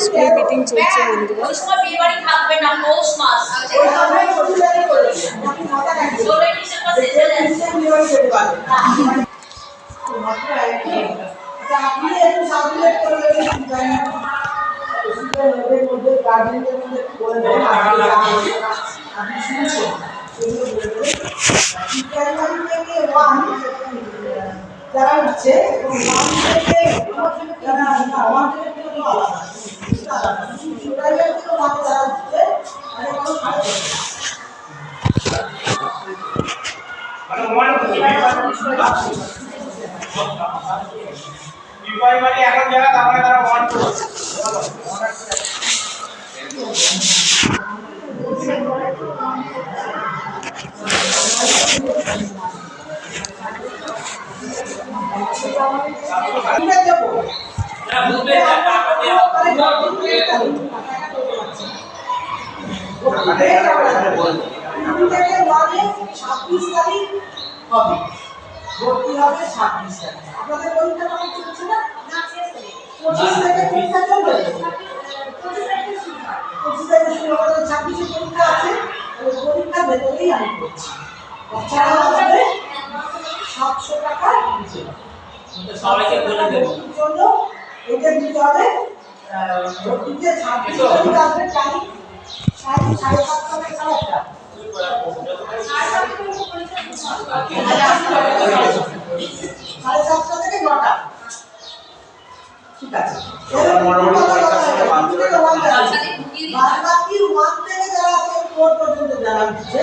School meeting চলছে বন্ধুরা। আপনি শুনছেন যারা উঠছে। মানে এখন যারা তার মানে তারা ওয়ান টু ছাব্বিশ তারিখ তারিখ পরীক্ষা পঁচিশ পঁচিশ থেকে শুরু হবে ছাব্বিশে পরীক্ষা আছে ভেতরেই আমি করছি সাতশো টাকা। সবাইকে বলে দেবো। জন্য এটা দিতে হবে। ভর্তিতে ছাব্বিশ তারিখ আসবে টাইম সাড়ে সাড়ে সাতটা থেকে সাড়ে আটটা সাড়ে সাতটা থেকে নটা। ঠিক আছে। বাদ দেবে না। বাদ বাকি ওয়ান থেকে যারা আছে ফোর পর্যন্ত যারা দিচ্ছে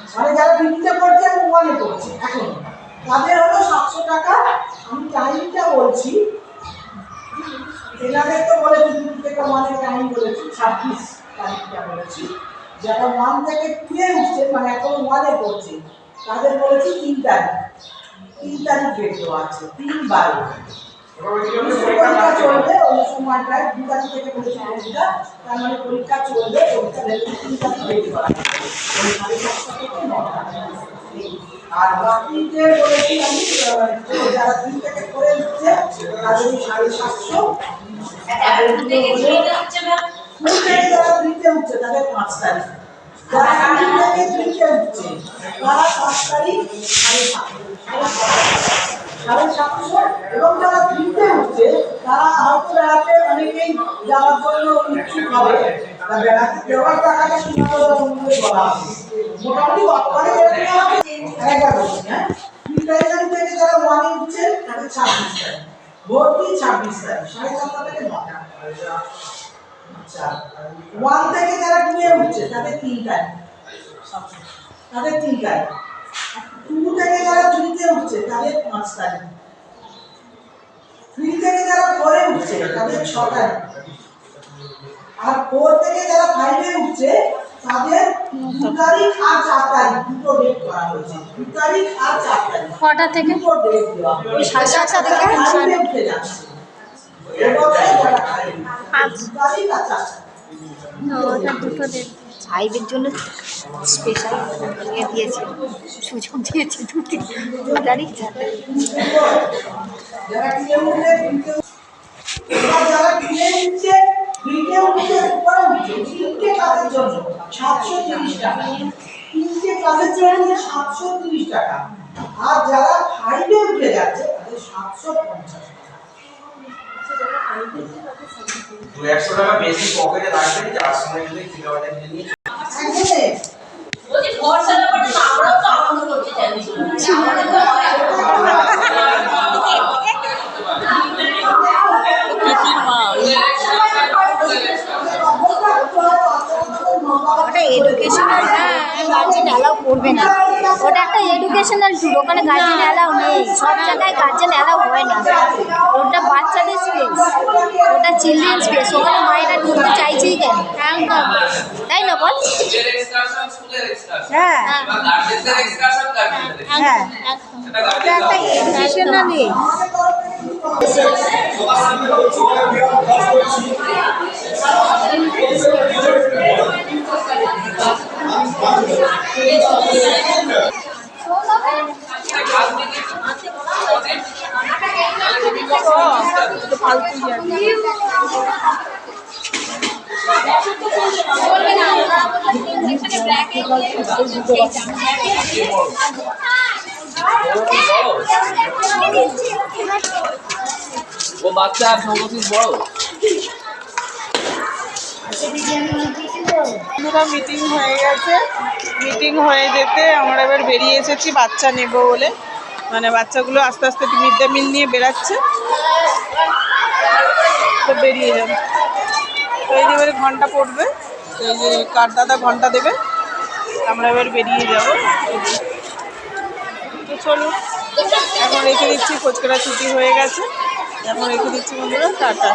মানে যারা ডিগ্রিতে পড়ছে এবং ওয়ানে পড়ছে এখন তাদের হলো সাতশো টাকা। আমি টাইমটা বলছি এনাদের তো বলেছি দু থেকে ওয়ানের টাইম বলেছি ছাব্বিশ তারিখটা বলেছি। যারা ওয়ান থেকে টুয়ে উঠছে মানে এখন ওয়ানে পড়ছে তাদের বলেছি তিন তারিখ। তিন তারিখ ডেট দেওয়া আছে তিন বারো। পরীক্ষা চলবে ওই সময়টায় দু তারিখ থেকে পরীক্ষা তার মানে পরীক্ষা চলবে পরীক্ষা তিন তারিখ ডেট হবে। ওই সাড়ে সাতটা থেকে নটা। আর বাকি যে বলেছি আমি যারা তিন থেকে করে দিচ্ছে তাদের সাড়ে সাতশো। ফুল থেকে যারা তিনটে উঠছে তাদের পাঁচ তারিখ। যারা তিন থেকে তিনটে উঠছে তারা পাঁচ তারিখ সাড়ে সাতশো সাড়ে সাতশো। এবং যারা তিনটে উঠছে তারা হয়তো বেড়াতে অনেকেই যাওয়ার জন্য ইচ্ছুক হবে। বেড়াতে দেওয়ার টাকাটা সীমাবদ্ধ বলা হবে? মোটামুটি বর্তমানে বেড়ে নেওয়া হবে এগারো হ্যাঁ প্রিপারেশন থেকে যারা ওয়ানে উঠছে তাদের ছাব্বিশ তারিখ। ভর্তি ছাব্বিশ তারিখ। সাড়ে সাতটা থেকে নটা। আচ্ছা ওয়ান থেকে যারা টুয়ে উঠছে তাদের তিন তারিখ। তাদের তিন তারিখ। টু থেকে যারা থ্রিতে উঠছে তাদের পাঁচ তারিখ। থ্রি থেকে যারা ফোরে উঠছে তাদের ছ তারিখ। আর ফোর থেকে যারা ফাইভে উঠছে তাদের দু তারিখ আর চার তারিখ দুটো ডেট করা হয়েছে। দু তারিখ আর চার তারিখ। কটা থেকে? দুটো ডেট দেওয়া সাড়ে সাতটা থেকে দুটো ডেট সাহেবের জন্য স্পেশাল ইয়ে দিয়েছে। সুযোগ দিয়েছে দু তিন তারিখ চার তারিখ। সাতশো তিরিশ টাকা। আর যারা ফাইভে উঠে যাচ্ছে, তাদের সাতশো পঞ্চাশ দু একশো টাকা বেশি পকেটে রাখবেন যার সময় যদি কিলোমিটার নিয়ে একদমই বলছি ভরসা ব্যাপারটা না আমরাও তো আনন্দ করতে চাই আমাদের তো পিপির মা ওটা এডুকেশনাল গার্জেন অ্যালাউ করবে না। ওটা একটা এডুকেশনাল ট্যুর ওখানে গার্জেন অ্যালাউ নেই। সব জায়গায় গার্জেন অ্যালাউ হয় না। ওটা বাচ্চাদের স্পেস ওটা চিলড্রেন স্পেস ওখানে মায়েরা ঢুকতে চাইছেই কেন? তাই না বল? হ্যাঁ। হ্যাঁ। ওটা একটা এডুকেশনালি ও বাচ্চা আর মিটিং হয়ে গেছে। মিটিং হয়ে যেতে আমরা এবার বেরিয়ে এসেছি, বাচ্চা নেব বলে। মানে বাচ্চাগুলো আস্তে আস্তে মিড ডে মিল নিয়ে বেরাচ্ছে তো বেরিয়ে যাবে। তো এবারে ঘণ্টা পড়বে। তো এই যে কার দাদা ঘণ্টা দেবে, আমরা এবার বেরিয়ে যাব। তো চলুন এখন রেখে দিচ্ছি, কোচকাটা ছুটি হয়ে গেছে। এখন রেখে দিচ্ছি বন্ধুরা, টাটা।